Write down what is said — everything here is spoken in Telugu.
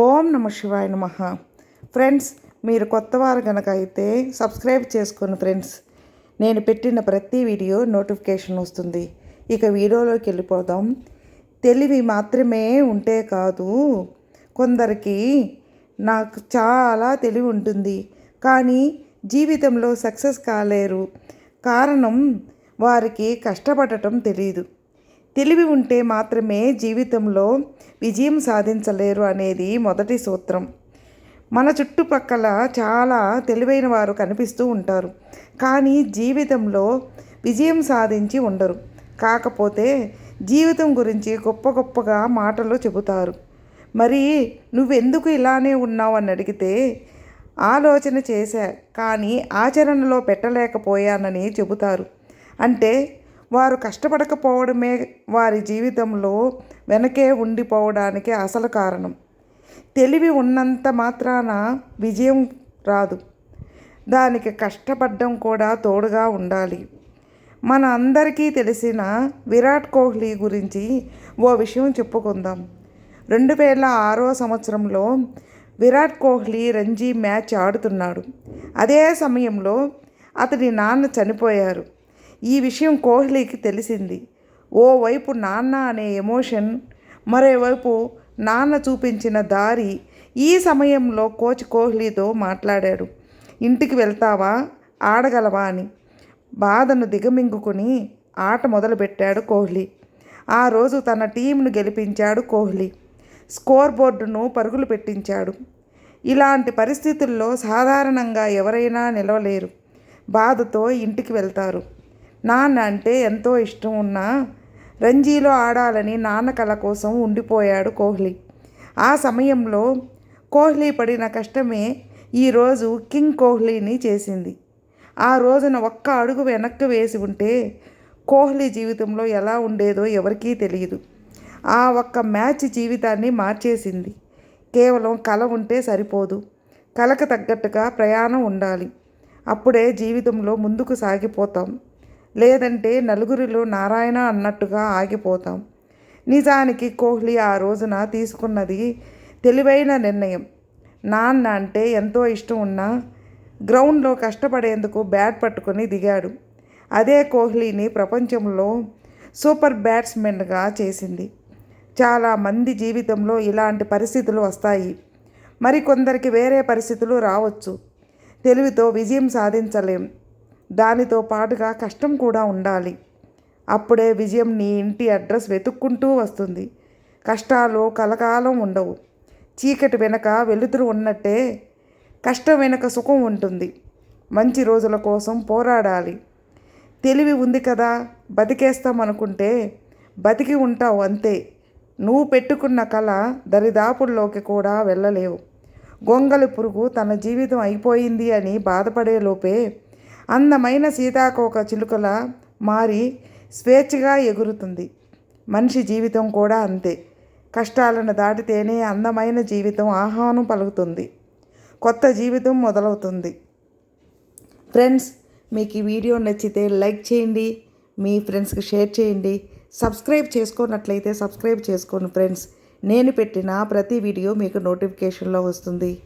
ఓం నమ శివాయ నమ. ఫ్రెండ్స్ మీరు కొత్త వారు కనుక అయితే సబ్స్క్రైబ్ చేసుకోండి ఫ్రెండ్స్. నేను పెట్టిన ప్రతి వీడియో నోటిఫికేషన్ వస్తుంది. ఇక వీడియోలోకి వెళ్ళిపోదాం. తెలివి మాత్రమే ఉంటే కాదు కొందరికి నాకు చాలా తెలివి ఉంటుంది. కానీ జీవితంలో సక్సెస్ కాలేరు. కారణం వారికి కష్టపడటం తెలియదు తెలివి ఉంటే మాత్రమే జీవితంలో విజయం సాధించలేరు అనేది మొదటి సూత్రం. మన చుట్టుపక్కల చాలా తెలివైన వారు కనిపిస్తూ ఉంటారు. కానీ జీవితంలో విజయం సాధించి ఉండరు. కాకపోతే జీవితం గురించి గొప్ప గొప్పగా మాటలు చెబుతారు. మరి నువ్వెందుకు ఇలానే ఉన్నావు అని అడిగితే ఆలోచన చేశా కానీ ఆచరణలో పెట్టలేకపోయానని చెబుతారు. అంటే వారు కష్టపడకపోవడమే వారి జీవితంలో వెనకే ఉండిపోవడానికి అసలు కారణం. తెలివి ఉన్నంత మాత్రాన విజయం రాదు. దానికి కష్టపడడం కూడా తోడుగా ఉండాలి. మన అందరికీ తెలిసిన విరాట్ కోహ్లీ గురించి ఓ విషయం చెప్పుకుందాం. రెండు వేల ఆరో సంవత్సరంలో విరాట్ కోహ్లీ రంజీ మ్యాచ్ ఆడుతున్నాడు. అదే సమయంలో అతని నాన్న చనిపోయారు. ఈ విషయం కోహ్లీకి తెలిసింది. ఓవైపు నాన్న అనే ఎమోషన్ మరోవైపు నాన్న చూపించిన దారి. ఈ సమయంలో కోచ్ కోహ్లీతో మాట్లాడాడు. ఇంటికి వెళ్తావా? ఆడగలవా? అని. బాధను దిగమింగుకుని ఆట మొదలుపెట్టాడు కోహ్లీ. ఆ రోజు తన టీంను గెలిపించాడు కోహ్లీ. స్కోర్ బోర్డును పరుగులు పెట్టించాడు. ఇలాంటి పరిస్థితుల్లో సాధారణంగా ఎవరైనా నిలవలేరు. బాధతో ఇంటికి వెళ్తారు. నాన్న అంటే ఎంతో ఇష్టం ఉన్నా రంజీలో ఆడాలని నాన్న కళ కోసం ఉండిపోయాడు కోహ్లీ. ఆ సమయంలో కోహ్లీ పడిన కష్టమే ఈరోజు కింగ్ కోహ్లీని చేసింది. ఆ రోజున ఒక్క అడుగు వెనక్కి వేసి ఉంటే కోహ్లీ జీవితంలో ఎలా ఉండేదో ఎవరికీ తెలియదు. ఆ ఒక్క మ్యాచ్ జీవితాన్ని మార్చేసింది. కేవలం కళ ఉంటే సరిపోదు. కళకు తగ్గట్టుగా ప్రయాణం ఉండాలి. అప్పుడే జీవితంలో ముందుకు సాగిపోతాం. లేదంటే నలుగురిలో నారాయణ అన్నట్టుగా ఆగిపోతాం. నిజానికి కోహ్లీ ఆ రోజున తీసుకున్నది తెలివైన నిర్ణయం. నాన్న అంటే ఎంతో ఇష్టం ఉన్నా గ్రౌండ్లో కష్టపడేందుకు బ్యాట్ పట్టుకొని దిగాడు. అదే కోహ్లీని ప్రపంచంలో సూపర్ బ్యాట్స్మెన్గా చేసింది. చాలామంది జీవితంలో ఇలాంటి పరిస్థితులు వస్తాయి. మరికొందరికి వేరే పరిస్థితులు రావచ్చు. తెలివితో విజయం సాధించలేం. దానితో పాటుగా కష్టం కూడా ఉండాలి. అప్పుడే విజయం నీ ఇంటి అడ్రస్ వెతుక్కుంటూ వస్తుంది. కష్టాలు కలకాలం ఉండవు. చీకటి వెనక వెలుతురు ఉన్నట్టే కష్టం వెనక సుఖం ఉంటుంది. మంచి రోజుల కోసం పోరాడాలి. తెలివి ఉంది కదా బతికేస్తాం అనుకుంటే బతికి ఉంటావు అంతే. నువ్వు పెట్టుకున్న కళ దరిదాపుల్లోకి కూడా వెళ్ళలేవు. గొంగలి పురుగు తన జీవితం అయిపోయింది అని బాధపడే లోపే అందమైన సీతాకోక చిలుకల మారి స్వేచ్ఛగా ఎగురుతుంది. మనిషి జీవితం కూడా అంతే. కష్టాలను దాటితేనే అందమైన జీవితం ఆహ్వానం పలుకుతుంది. కొత్త జీవితం మొదలవుతుంది. ఫ్రెండ్స్ మీకు ఈ వీడియో నచ్చితే లైక్ చేయండి. మీ ఫ్రెండ్స్కి షేర్ చేయండి. సబ్స్క్రైబ్ చేసుకున్నట్లయితే సబ్స్క్రైబ్ చేసుకోండి ఫ్రెండ్స్. నేను పెట్టిన ప్రతి వీడియో మీకు నోటిఫికేషన్లో వస్తుంది.